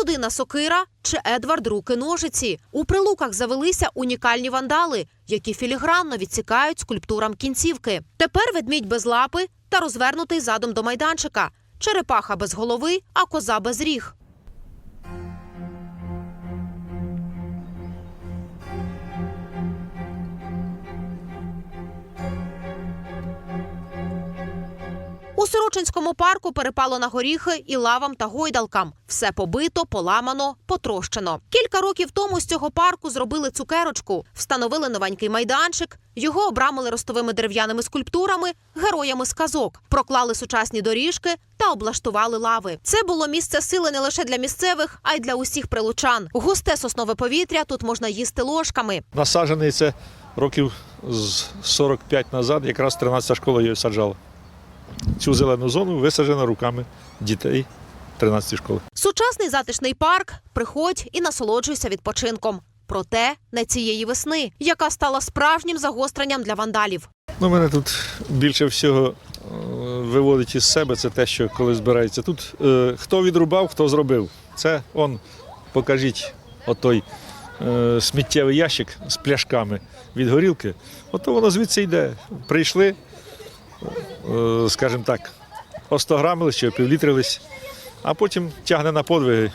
Людина сокира чи Едвард руки ножиці. У прилуках завелися унікальні вандали, які філігранно відсікають скульптурам кінцівки. Тепер ведмідь без лапи та розвернутий задом до майданчика. Черепаха без голови, а коза без ріг. У Сорочинському парку перепало на горіхи і лавам та гойдалкам. Все побито, поламано, потрощено. Кілька років тому з цього парку зробили цукерочку, встановили новенький майданчик. Його обрамили ростовими дерев'яними скульптурами, героями з казок, проклали сучасні доріжки та облаштували лави. Це було місце сили не лише для місцевих, а й для усіх прилучан. Густе соснове повітря тут можна їсти ложками. Насаджений це років з 45 назад, якраз 13 школа її саджала. Цю зелену зону висаджено руками дітей 13 школи. Сучасний затишний парк. Приходь і насолоджуйся відпочинком. Проте не цієї весни, яка стала справжнім загостренням для вандалів. Ну, мене тут більше всього е, виводить із себе це те, що коли збирається тут, е, хто відрубав, хто зробив. Це он, покажіть, отой е, сміттєвий ящик з пляшками від горілки. Ото воно звідси йде. Прийшли, скажімо так, остограмились чи опівлітрились, а потім тягне на подвиги,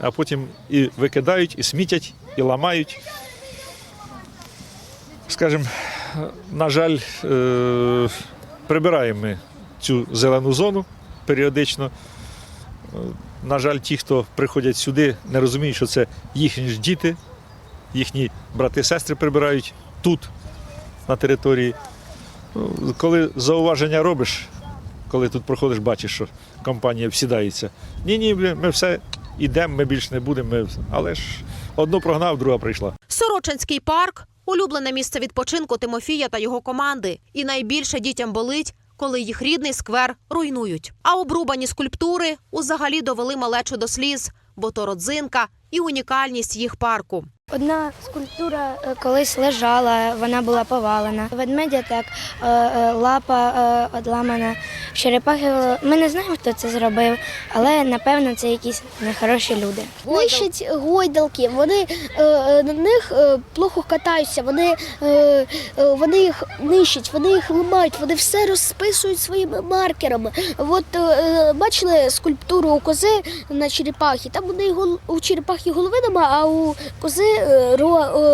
а потім і викидають, і смітять, і ламають. Скажімо, на жаль, е, прибираємо ми цю зелену зону періодично. Е, На жаль, ті, хто приходять сюди, не розуміють, що це їхні ж діти, їхні брати і сестри прибирають тут, на території. Коли зауваження робиш, коли тут проходиш, бачиш, що компанія всідається. Ні, ні, ми все йдемо, ми більше не будемо. Ми... Але ж одну прогнав, друга прийшла. Сорочинський парк улюблене місце відпочинку Тимофія та його команди. І найбільше дітям болить, коли їх рідний сквер руйнують. А обрубані скульптури узагалі довели малечу до сліз, бо то родзинка і унікальність їх парку. Одна скульптура е, колись лежала, вона була повалена. Ведмедя так, е, е, лапа одламана. Черепахи, ми не знаємо, хто це зробив, але напевно це якісь нехороші люди. Нищать гойдалки, вони на них плохо катаються, вони, вони їх нищать, вони їх ламають, вони все розписують своїми маркерами. От бачили скульптуру у кози на черепахі, там у неї у черепахи голови нема, а у кози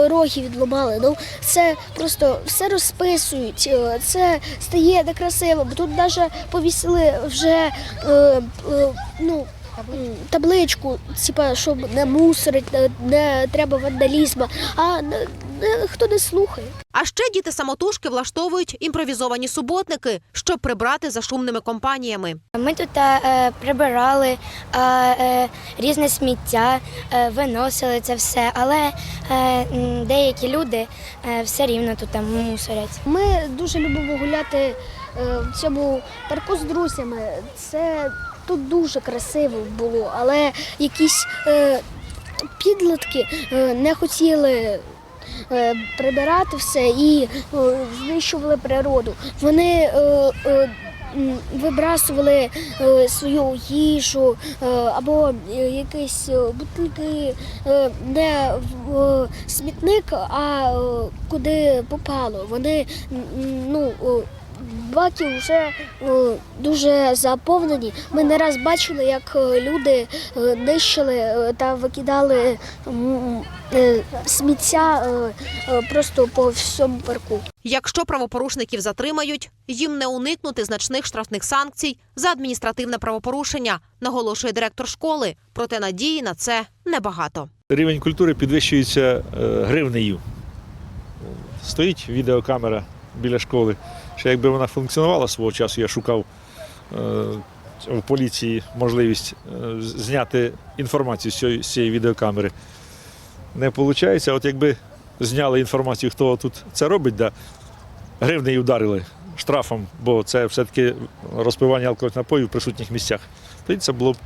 роги відломали. Ну це просто все розписують. е, Це стає некрасиво, бо тут навіть повісили вже е, е, ну. Табличку, типа, щоб не мусорить, не, не треба вандалізму, а хто не слухає. А ще діти самотужки влаштовують імпровізовані суботники, щоб прибрати за шумними компаніями. Ми тут е, прибирали е, е, різне сміття, е, виносили це все, але е, деякі люди е, все рівно тут там мусорять. Ми дуже любимо гуляти е, в цьому парку з друзями. Це тут дуже красиво було, але якісь е, підлітки е, не хотіли. Е, Прибирати все і е, знищували природу. Вони е, е, вибрасували свою їжу або якісь бутилки не в смітник, а куди попало. Вони ну, баки вже е, дуже заповнені. Ми не раз бачили, як е, люди е, нищили е, та викидали сміття просто по всьому парку. Якщо правопорушників затримають, їм не уникнути значних штрафних санкцій за адміністративне правопорушення, наголошує директор школи. Проте надії на це небагато. Рівень культури підвищується гривнею. Стоїть відеокамера біля школи. Ще якби вона функціонувала свого часу, я шукав е, в поліції можливість е, зняти інформацію з цієї, відеокамери. Не виходить. От якби зняли інформацію, хто тут це робить, да, гривнею ударили штрафом, бо це все-таки розпивання алкогольних напоїв в присутніх місцях. Тоді це було б.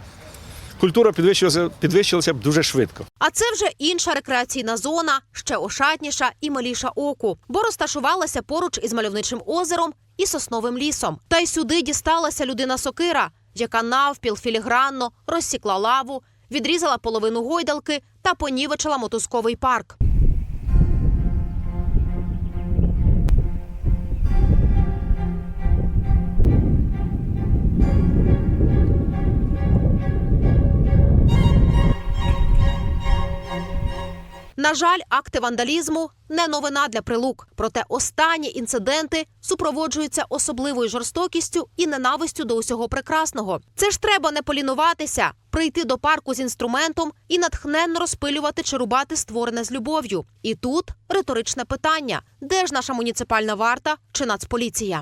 Культура підвищилася, підвищилася б дуже швидко. А це вже інша рекреаційна зона, ще ошатніша і маліша оку, бо розташувалася поруч із мальовничим озером і сосновим лісом. Та й сюди дісталася людина сокира, яка навпіл філігранно розсікла лаву, відрізала половину гойдалки та понівечила мотузковий парк. На жаль, акти вандалізму не новина для прилук. Проте останні інциденти супроводжуються особливою жорстокістю і ненавистю до усього прекрасного. Це ж треба не полінуватися, прийти до парку з інструментом і натхненно розпилювати чи рубати створене з любов'ю. І тут риторичне питання: де ж наша муніципальна варта чи нацполіція?